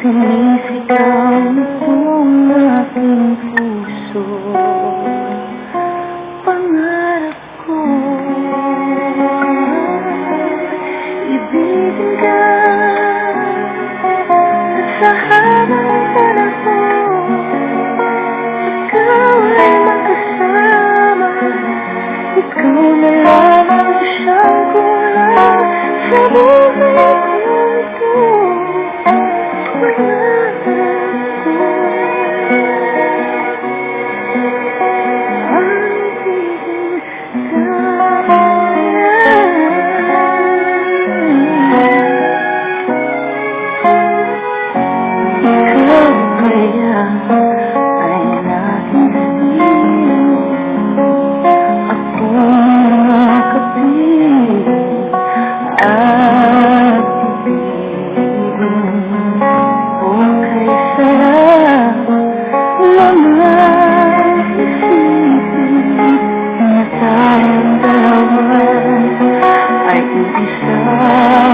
Sinisigaw kong aking puso Pangarap ko Ibigin ka sa habang panahon Ikaw ay magkasama Ikaw na lamang siyang kulang sa buhay 一生。